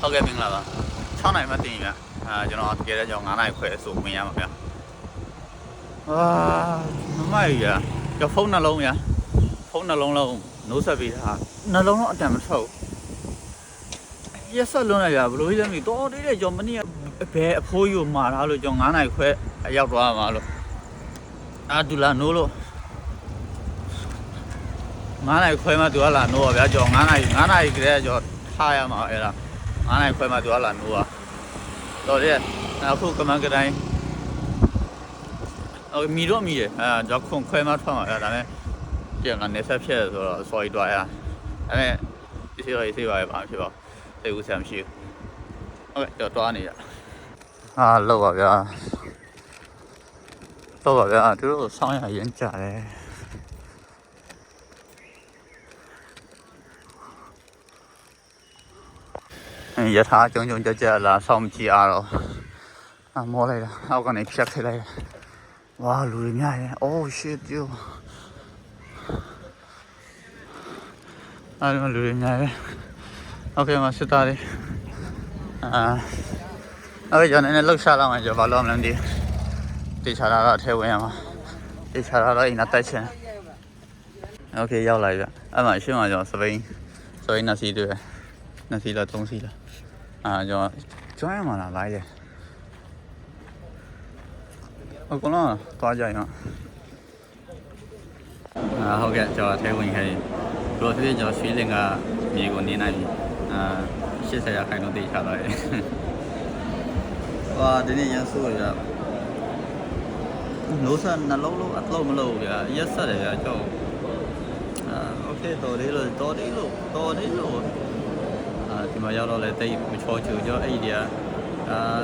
ဟုတ်ကဲ့မင်္ဂလာပါ6နိုင်မှတင်ပြီဗျအာကျွန်တော်တကယ်တော့ကျွန်တော်9နိုင်ခွဲဆိုဝင်ရမှာဗျာအာမမိုက်ရကျဖုန်းနှလုံးရဖုန်းနှလုံးလုံးနိုးဆက်ပြီးတာနှလုံးလုံးအတန်မထွက်ဘူးရက်ဆက်လွန်းလိုက်ရဘလို့လဲမသိတော်သေးတယ်ကျွန်တော်မနေ့ကဘယ်အဖိုးကြီးကိုမာထားလို့ကျွန်တော်9နိုင်ခွဲရောက်သွားမှာလို့အာဒူလာနိုးလို့9နိုင်ခွဲမှသူကလာနိုးပါဗျာကျွန်တော်9နိုင်9နိုင်ကလေးကကျွန်တော်ထားရမှာအဲ့ဒါ 9နိုင်ခွဲမှသူကလာနိုးပါတော်တယ်အခုကမန်ကတိုင်းအော်မီတော့မီတယ်အဲတော့ခွန်ခွဲမှထွက်မှာအဲ့ဒါနဲ့ပြန်ကနေဆက်ဖြစ်ဆိုတော့ sorry တွားရအဲ့မဲ့ဒီစီရောဒီစီပါရပါဖြစ်ပါသိဦးဆရာမရှိဘူးဟုတ်ကဲ့တော့တွားနေရအာလောက်ပါဗျာတော့ပါဗျာသူတို့ဆောင်းရရင်ကြတယ် ယထာကြုံကြုံကြကြလာဆောင်းကြည့်အားတော့အမောလိုက်တာအောက်ကနေဖြတ်ခဲ့လိုက်ဝါလူတွေများရင် oh shit you အားလုံးလူတွေများပဲโอเคမှာစစ်သားတွေအာအဲ့ကျွန်တော်နည်းနည်းလှုပ်ရှားလောက်မှကျွန်တော်ဘာလို့မလဲမသိတေချာတာတော့အထဲဝင်ရမှာတေချာတာတော့အိမ်နဲ့တက်ချင်โอเคရောက်လာပြီအဲ့မှာရှင်းမှာကျွန်တော်စပိန်စပိန်နှစ်စီးတွေ့နှစ်စီးလားသုံးစီးလား အာကျွန်တော်ကျွမ်းရမှာလားလိုက်တယ်အကုန်လုံးသွားကြရင်တော့အာဟုတ်ကဲ့ကျွန်တော်အထဲဝင်ခဲ့ရင်ဘလို့ဖြစ်ဖြစ်ကျွန်တော်ရွှေလင်ကမြေကိုနေနိုင်ပြီအာ80ရာခိုင်နှုန်းတေချာသွားတယ်ဟာဒီနေ့ရန်ဆိုးရနိုးဆန်နှလုံးလုံးအလုံးမလို့ဗျာရက်ဆက်တယ်ဗျာကျွန်တော်အာโอเคတော်လေးလို့တော်လေးလို့တော်လေးလို့ အာ ဒီမှာရောက်တော့လဲတိတ်မချောချူကျော်အဲ့ဒီကအာ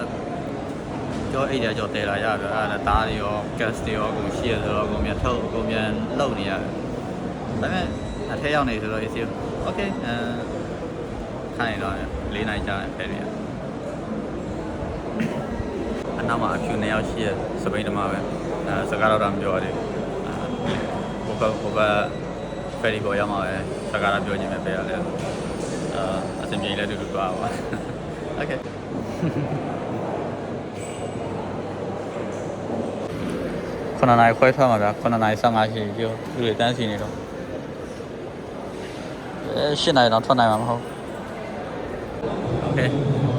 ကျော်အဲ့ဒီကကျော်တဲလာရပြအဲ့ဒါသားတွေရော gas တွေရောအကုန်ရှိရဆိုတော့အကုန်ပြန်ထုတ်အကုန်ပြန်လုံနေရတယ်ဒါပေမဲ့အထက်ရောက်နေဆိုတော့ AC okay အဲခိုင်းတော့၄နိုင်ကြာဖဲနေရအနောက်မှာအဖြူနှစ်ယောက်ရှိရစပိန်တမပဲအဲစကားတော့တော့မပြောရသေးဘူးဟိုဘဟိုဘဖယ်ရီပေါ်ရောက်မှာပဲစကားတော့ပြောချင်ပဲပဲရတယ် အာအစင်ပြေလည်းတူတူသွားပါโอเคခုနနိုင်ခွဲထွက်မှာဗျာခုနနိုင်15ရှိပြောလူတွေတန်းစီနေတော့အဲရှင်းနိုင်တော့ထွက်နိုင်မှာမဟုတ်โอเค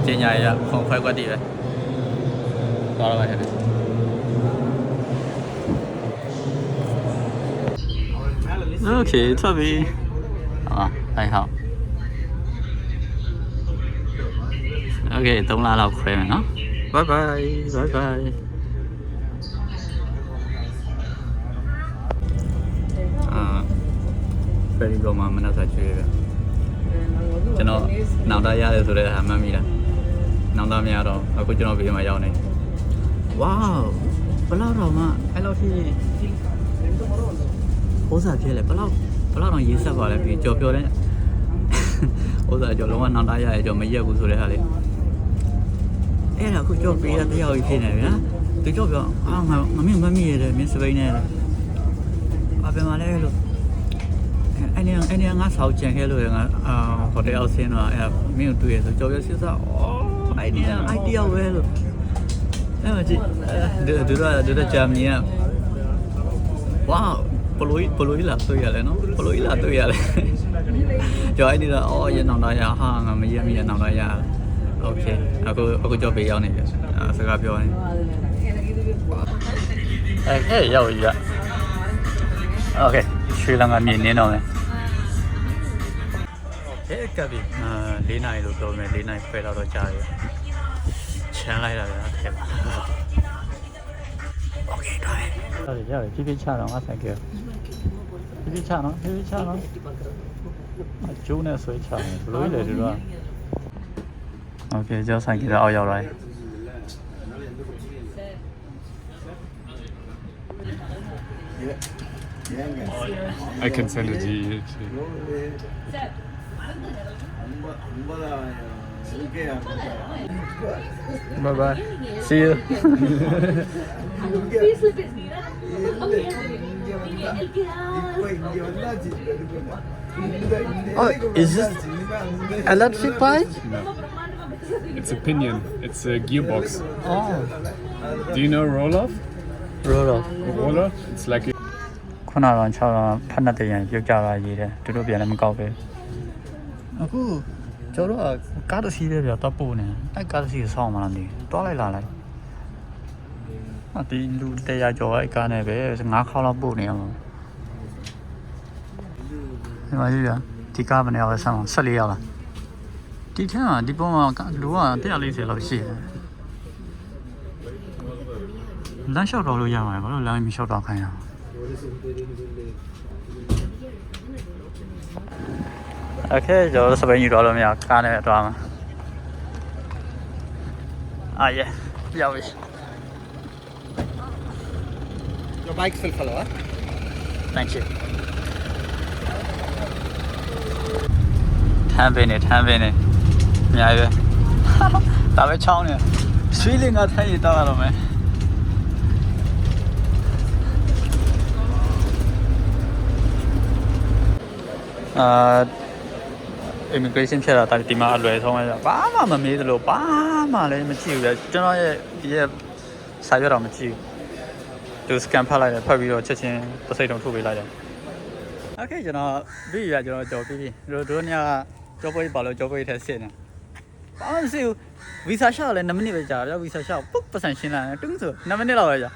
ကျင်ညာရခုံခွဲကွက်တည်ပဲသွားတော့မယ်โอเคထွက်ပြီဟာဟိုင် โอเค3လလောက်ခွဲမယ်နော် bye bye bye bye အာဖယ်ရီကောမှာမနက်စာကျွေးရကျွန်တော်နောင်တရတယ်ဆိုတဲ့ဟာမှတ်မိလားနောင်တမရတော့အခုကျွန်တော်ဘေးမှာရောက်နေဝေါဘလောက်တော့မှအဲ့လောက်ဖြစ်ဟိုးစားဖြစ်လေဘလောက်ဘလောက်တော့ရေးဆက်ပါလဲပြီးကြော်ပြောတဲ့ဟိုးစားကြော်လုံးဝနောင်တရရကြော်မရက်ဘူးဆိုတဲ့ဟာလေ အဲ့ဒါအခုကြောက်ပေးတဲ့တယောက်ကြီးဖြစ်နေဗျာသူကြောက်ပြောအာငါငါမင်းမမီးရတယ်မင်းစပိန်နဲ့ဘာပဲမလဲလို့အဲ့ဒီအဲ့ဒီငါဆောက်ချင်ခဲ့လို့ငါအာဟိုတယ်အောင်ဆင်းတော့အဲ့မင်းတွေ့ရဆိုကြောက်ရစစ်စားအော်အဲ့ဒီအဲ့ဒီရောက်ပဲလို့အဲ့မကြည့်ဒူဒူဒူဒဂျာမနီကဝါပလိုပလိုလာတွေ့ရလဲနော်ပလိုလာတွေ့ရလဲကြောက်အဲ့ဒီတော့အော်ရနောင်တော့ရဟာငါမရမရနောင်တော့ရ โอเคအခုအခုကြောက်ပေးရောက်နေပြီအဲစကားပြောရင်အဲအဲရောက်ပြီโอเคရွှေလန်းကမြင်နေတော့မယ်အဲကပ်ပြီအာ၄နိုင်လို့ပြောမယ်၄နိုင်ခွဲတော့တော့ကြားရချမ်းလိုက်တာဗျာထဲမှာโอเคတော့ရတယ်ရတယ်ပြပြချတော့ငါဆိုင်ကပြပြချနော်ပြပြချနော်အကျိုးနဲ့ဆွဲချတယ်ဘလို့လဲဒီတော့ Okay, just okay it out ഓ യോളായി I can send it to you. Bye bye. See you. oh, is this electric bike? No. It's a pinion. It's a gearbox. အော် Do you know Roloff? ရောတော့ Roller? It's like a ခုနကတော့6တော့ဖက်နှက်တရံပြုတ်ကြတာရေးတယ်သူတို့ပြန်လည်းမကောက်ပဲအခုကျွန်တော်တို့ကကားတစ်စီးလေးပြတော့ပို့နေအဲကားတစ်စီးကိုဆောင်းမှလားမသိဘူးတွားလိုက်လာလိုက်အဒီလူတရားကျော်အဲကားနဲ့ပဲ9ခေါက်လောက်ပို့နေအောင်ဒီမှာကြီးဗျာဒီကားဘယ်နှစ်ယောက်လဲဆောင်း14ယောက်လား ဒီထဲမှာဒီပုံမှာလူက140လောက်ရှိတယ်လမ်းလျှောက်တော့လို့ရမှာဘာလို့လမ်းမလျှောက်တော့ခိုင်းရအောင် โอเคကျွန်တော်တို့စပိန်ယူတော့လို့မရကားနဲ့သွားမှာအာယေရောက်ပြီ Your bike's still follow, huh? thank you ထမ်းပင်နေထမ်းပင်နေ အများကြီးပဲဒါပဲချောင်းနေဆွေးလင်ကထိုင်ရတော့ရတော့မယ်အာ immigration ဖြစ်တာဒါဒီမှာအလွယ်ဆုံးပဲဘာမှမမေးသလိုဘာမှလည်းမကြည့်ဘူးပဲကျွန်တော်ရဲ့ဒီရဲ့စာရွက်တော့မကြည့်ဘူးသူ scan ဖတ်လိုက်တယ်ဖတ်ပြီးတော့ချက်ချင်းတစ်စိတ်တုံထုတ်ပေးလိုက်တယ် Okay ကျွန်တော်ဒီရကျွန်တော်ကြော်ပြီးပြီတို့တို့ညကကြောပွဲပါလို့ကြောပွဲထက်စစ်နေ ဘာမှမစစ်ဘူးဗီဇာရှောက်လည်း2မိနစ်ပဲကြာတယ်ဗီဇာရှောက်ပုတ်ပတ်စံရှင်းလာတယ်တွန်းဆို2မိနစ်လောက်ပဲကြာ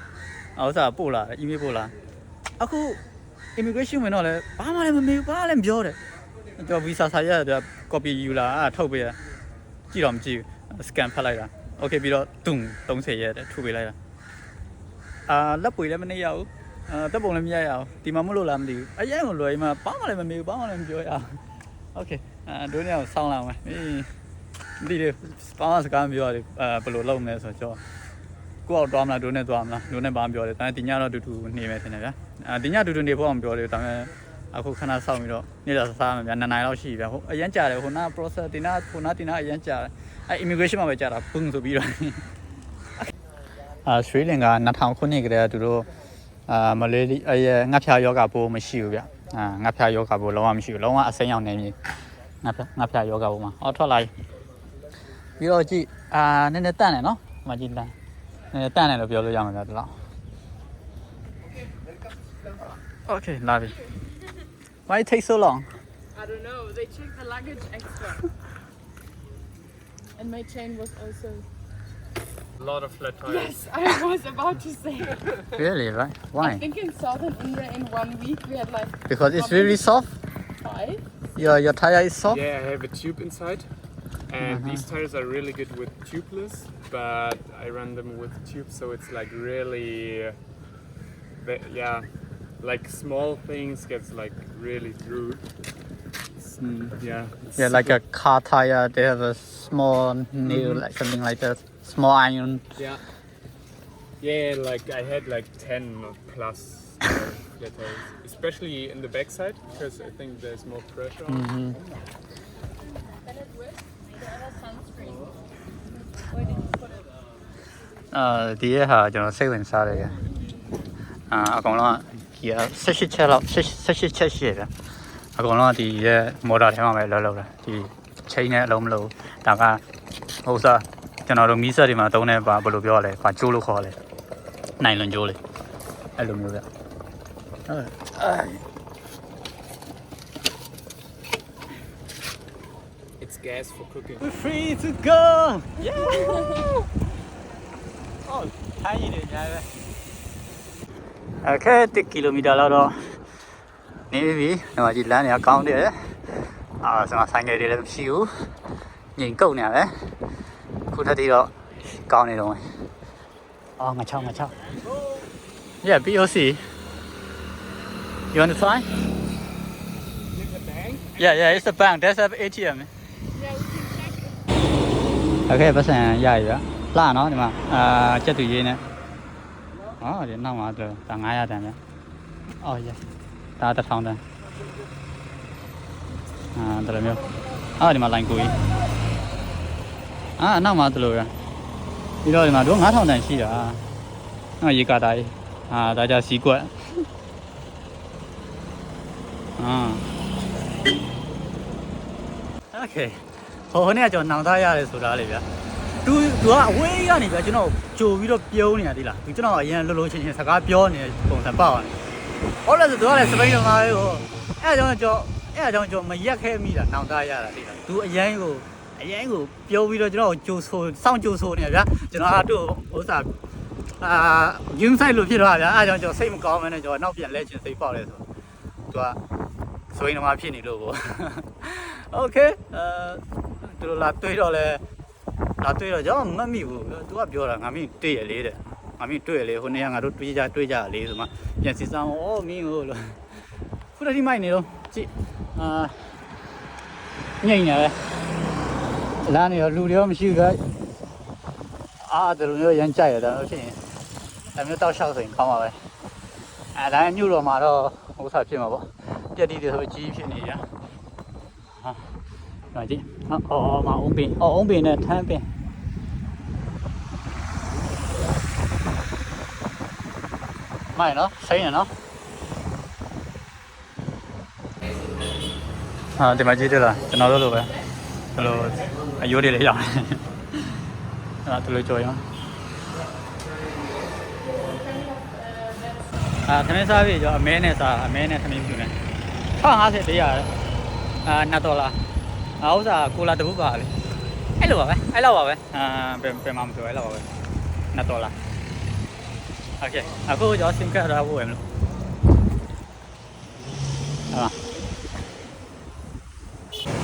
အောက်စားပို့လာတယ် email ပို့လာအခု immigration ဝင်တော့လည်းဘာမှလည်းမမေးဘူးဘာလည်းမပြောတယ်ကျွန်တော်ဗီဇာစာရတယ် copy ယူလာအဲ့ဒါထုတ်ပေးရကြည့်တော့မကြည့်ဘူး scan ဖတ်လိုက်တာ okay ပြီးတော့တုံ30ရက်တဲ့ထုတ်ပေးလိုက်တာအာလက်ပွေလည်းမနေရဘူးအာတက်ပုံလည်းမရရအောင်ဒီမှာမလို့လားမသိဘူးအရင်ကလွယ်မှာဘာမှလည်းမမေးဘူးဘာမှလည်းမပြောရအောင် okay အာတို့ညောင်ဆောင်းလာမယ်အေး မသိတယ်ဘာမှစကားမပြောရဘူးအာဘယ်လိုလုပ်မလဲဆိုတော့ကိုယ့်အောက်သွားမလားတို့နဲ့သွားမလားတို့နဲ့ဘာမှပြောတယ်ဒါပေမဲ့ဒီညတော့အတူတူနေမယ်ထင်တယ်ဗျာအာဒီညအတူတူနေဖို့အောင်ပြောတယ်ဒါပေမဲ့အခုခဏစောင့်ပြီးတော့နေ့တော့စားမှာဗျာနှစ်နိုင်လောက်ရှိပြီဗျာဟိုအရန်ကြာတယ်ဟိုနာ process တင်နာဟိုနာတင်နာအရန်ကြာတယ်အဲ immigration မှာပဲကြာတာပုံဆိုပြီးတော့အာဆွေလင်က2000ခုနှစ်ကတည်းကသူတို့အာမလေးအရဲ့ငှက်ဖြာယောဂပိုးမရှိဘူးဗျအာငှက်ဖြာယောဂပိုးလုံးဝမရှိဘူးလုံးဝအစိမ်းရောက်နေပြီငှက်ဖြာငှက်ဖြာယောဂပိုးမှာအော်ထွက်လာပြီး တော့ကြည့်အာနည်းနည်းတန့်တယ်နော်မကြည့်တန့်နည်းနည်းတန့်တယ်လို့ပြောလို့ရမှာဗျာဒီလောက် Okay လာပြီ Why it take so long? I don't know. They checked the luggage extra. and my chain was also. a lot of flat tires. Yes, I was about to say. Really, right? I Why? think in southern India in one week we had like Because it's really soft. five. Your your tire is soft. Yeah, I have a tube inside. And mm-hmm. these tires are really good with tubeless, but I run them with tubes, so it's like really, yeah, like small things gets like really through. It's- yeah. Yeah, like a car tire. They have a small nail, mm-hmm. like something like that. Small iron. Yeah. Yeah, like I had like 10 plus uh, especially in the backside because I think there's more pressure. on it. အာဒီရဲ့ဟာကျွန်တော်စိတ်ဝင်စားတယ်ကအာအကောင်လုံးကဒီက18ချက်လောက်18ချက်ရှိတယ်အကောင်လုံးကဒီရဲ့မော်တာထဲမှာပဲလောလောတာဒီချိန်နဲ့အလုံးမလို့ဒါကဟိုစားကျွန်တော်တို့မီးဆက်တွေမှာတုံးတဲ့ပါဘယ်လိုပြောရလဲပါကျိုးလို့ခေါ်ရလဲနိုင်လွန်ကျိုးလေအဲ့လိုမျိုးဗျဟုတ်အာ It's gas for cooking. We're free to go! Yeah! ထိုင်းရည်တွေအများကြီးပဲအခက်1ကီလိုမီတာလောက်တော့နေပြီတော့ကြီးလမ်းတွေကကောင်းတယ်အာဆမဆိုင်ငယ်တွေလည်းမရှိဘူးငြိမ်ကုတ်နေရပဲခုထပ်တည်းတော့ကောင်းနေတော့အော်ငါချောင်းငါချောင်း Yeah, BOC. You want to try? Yeah, yeah, it's a bank. That's an ATM. Yeah, we can check. Okay, ပတ်စံရရပြီ လှနော်ဒီမှာအာကြက်တူရေးနဲ့ဟောဒီနောက်မှာတော့ဒါ900တန်ဗျအော်ရဒါ1000တန်အာဒါလိုမျိုးအော်ဒီမှာ line ကိုကြီးအာနောက်မှာဒါလိုရပြီးတော့ဒီမှာတို့9000တန်ရှိတာနော်ရေကာတာကြီးအာဒါကြစီကွက်အာโอเค ဟိုဟိုနေ့ကကျွန်တော်နှောင်သားရတယ်ဆိုတာလေဗျာ သူကအဝေးကနေပြကျွန်တော်ကြိုပြီးတော့ပြုံးနေတာဒီလားသူကျွန်တော်အရင်လှုပ်လှုပ်ချင်းချင်းစကားပြောနေတဲ့ပုံစံပေါက်ရတယ်။ဟုတ်လားဆိုသူကလည်းစပိန်လိုသားလေးကိုအဲ့ဒါကြောင့်ကျွန်တော်အဲ့ဒါကြောင့်ကျွန်တော်မရက်ခဲမိတာနောင်တရတာဒီလားသူအရင်ကိုအရင်ကိုပြောပြီးတော့ကျွန်တော်ကြိုဆိုစောင့်ကြိုဆိုနေဗျာကျွန်တော်အတူဥစ္စာအာယူဆိုင်လို့ဖြစ်တော့ဗျာအဲ့ဒါကြောင့်ကျွန်တော်စိတ်မကောင်းမနဲ့ကျွန်တော်နောက်ပြန်လဲချင်းစိတ်ပေါက်လဲဆိုတော့သူကစပိန်လိုမှာဖြစ်နေလို့ပေါ့။ Okay အဲသူတို့လာတွေးတော့လဲ လာတွေးတော့ကျွန်တော်မမိဘူးသူကပြောတာငါမင်းတွေ့ရလေတဲ့ငါမင်းတွေ့ရလေဟိုနေ့ကငါတို့တွေးကြတွေးကြလေဆိုမှပြန်စစ်ဆောင်ဩမင်းကိုလို့ခုတည်းမိုက်နေတော့ကြည့်အာညင်နေတယ်လာနေတော့လူတွေရောမရှိဘူးကအာတလူမျိုးရမ်းကြိုက်ရတယ်လို့ဖြစ်ရင်ဒါမျိုးတောက်လျှောက်ဆိုရင်ကောင်းပါပဲအဲဒါညှို့တော့မှာတော့ဥစ္စာဖြစ်မှာပေါ့ပြက်တီတွေဆိုကြီးဖြစ်နေရဟာ ဒါကြည့်အော်မအောင်ပင်အောင်ပင်နဲ့ထမ်းပင်မိုင်နော်ဆိုင်ရနော်ဟာဒီမှာကြည့်တယ်လားကျွန်တော်တို့လိုပဲဘယ်လိုအယိုးတွေလည်းရောက်တယ်အဲ့ဒါသူလိုကြော်ရအောင်အာခမင်းစားပြီကျော်အမဲနဲ့စားအမဲနဲ့ခမင်းပြူနေ1050တရရတယ်အာ2ဒေါ်လာ အာဥစ္စာကိုလာတပုတ်ပါလေအဲ့လိုပါပဲအဲ့လောက်ပါပဲအာပြန်ပြန်မမပြောအဲ့လောက်ပါပဲ2ဒေါ်လာโอเคအခုကျွန်တော် sim card ထားဖို့ရမလို့အာ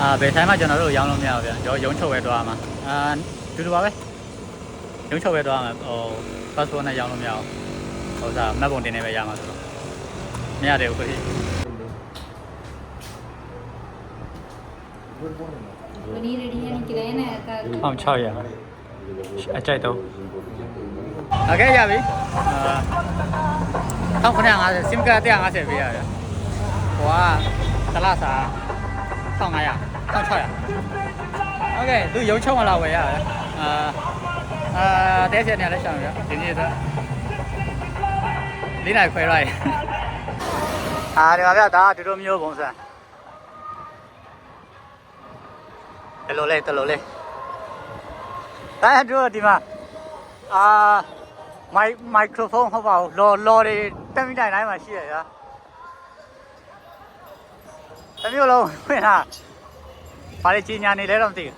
အာဘယ်ဆိုင်မှာကျွန်တော်တို့ရောင်းလို့မရဘူးဗျာကျွန်တော်ရုံးချုပ်ပဲသွားမှာအာတူတူပါပဲရုံးချုပ်ပဲသွားမှာဟို passport နဲ့ရောင်းလို့မရဘူးဟိုစားမှတ်ပုံတင်နေပဲရမှာဆိုတော့မရတယ်ဘူးခ paneer ready అని గ్రేన్ అవును చాయ్ అచ్చాయి తో okay యావి 1950 sim card 150ပေးရတယ်။ဟိုကတလစာ1500 1600 Okay သူရုပ်ချုံလာဝယ်ရတယ်။အာအာတဲဆက်နေလဲရှောင်းရ။ဒီနေ့တော့၄နိုင်ခွဲလိုက်။အာဒီမှာဗျဒါဒီလိုမျိုးပုံစံ။ တလို့လဲတလို့လဲ ဒါတို့ဒီမှာအာမိုက်မိုက်ခရိုဖုန်းဟုတ်ပါဘူးလော်လော်တွေတက်မိတိုင်းတိုင်းမှာရှိရရာတစ်မျိုးလုံးဝင်လာဘာလဲကြီးညာနေလဲတော့မသိဘူး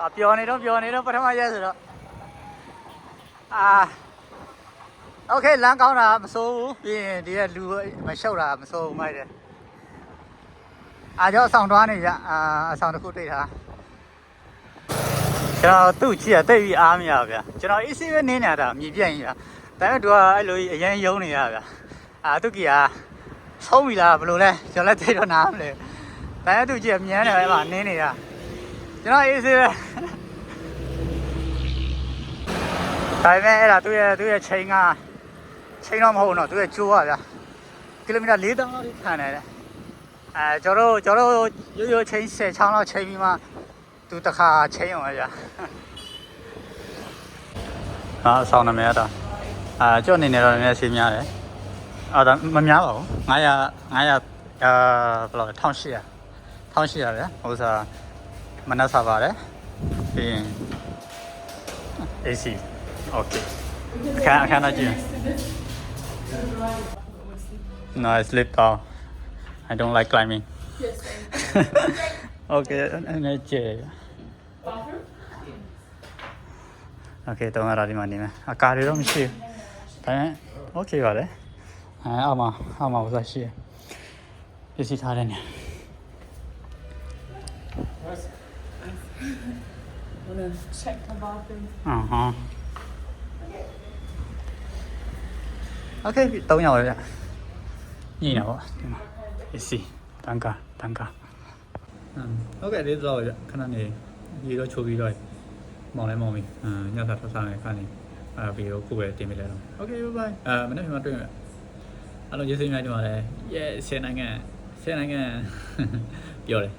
အာပျော်နေတော့ပျော်နေတော့ပထမရက်ဆိုတော့အာโอเคလမ်းကောင်းတာမစိုးဘူးပြီးရင်ဒီကလူမရှုပ်တာမစိုးဘူးမိုက်တယ် အားကြောင့်အဆောင်တွားနေကြအာအဆောင်တစ်ခုတွေ့တာကျွန်တော်သူ့ချီရတိတ်ပြီးအားမရဗျာကျွန်တော် AC ပဲနင်းနေတာမြည်ပြန့်ကြီးတာဒါပေမဲ့သူကအဲ့လိုကြီးအရင်ယုံနေရဗျာအာသူကီကဆုံးပြီလားဘယ်လိုလဲကျွန်တော်လည်းသိတော့နားမလဲဒါပေမဲ့သူကြည့်ရမြန်းနေပဲမှာနင်းနေတာကျွန်တော် AC ပဲဒါပေမဲ့အဲ့ဒါသူ့ရဲ့သူ့ရဲ့ချိန်ကချိန်တော့မဟုတ်တော့သူ့ရဲ့ကျိုးပါဗျာကီလိုမီတာ4000လောက်ထိခံတယ်တဲ့ အဲကျွန်တော်တို့ကျွန်တော်တို့ရိုးရိုးချင်း10ချောင်းလောက်ချိန်ပြီးမှသူတစ်ခါချိန်အောင်ပဲဗျာဟာဆောင်းနေမြတ်တာအာကြော့နေနေတော့နည်းနည်းရှင်းများတယ်အာဒါမများပါဘူး900 900အာဘယ်လိုလဲ1800 1800လေဟိုစားမနက်စားပါတယ်ပြီးရင် AC okay အခန်းအခန်းတော့ကြည့် No I slipped down I don't like climbing Yes. okay အနေကျဲ Bathroom? okay တော့ရဒီမှာနေမယ်အကာတွေတော့မရှိဘူးဒါပေမဲ့ okay ပါလေအဲအောက်မှာအောက်မှာဥစားရှိရပစ္စည်းထားတဲ့နေ Wanna check the bathroom? အဟော okay 3ရောက်ရညနေပါဒီမှာ ပစ္စည်းတန်ကာတန်ကာอืม okay ဒီတော့ရခဏနေဒီတော့ချိုးပြီးတော့မောင်လဲမောင်ပြီအမ်ညသာထဆာနေခါနေအာဗီဒီယိုခုပဲတင်ပေးလိုက်တော့ okay bye bye အာမနေ့ကမှတွေ့မယ်အားလုံးကျေးဇူးများတင်ပါတယ် yes ဆယ်နိုင်ငံဆယ်နိုင်ငံပြောတယ်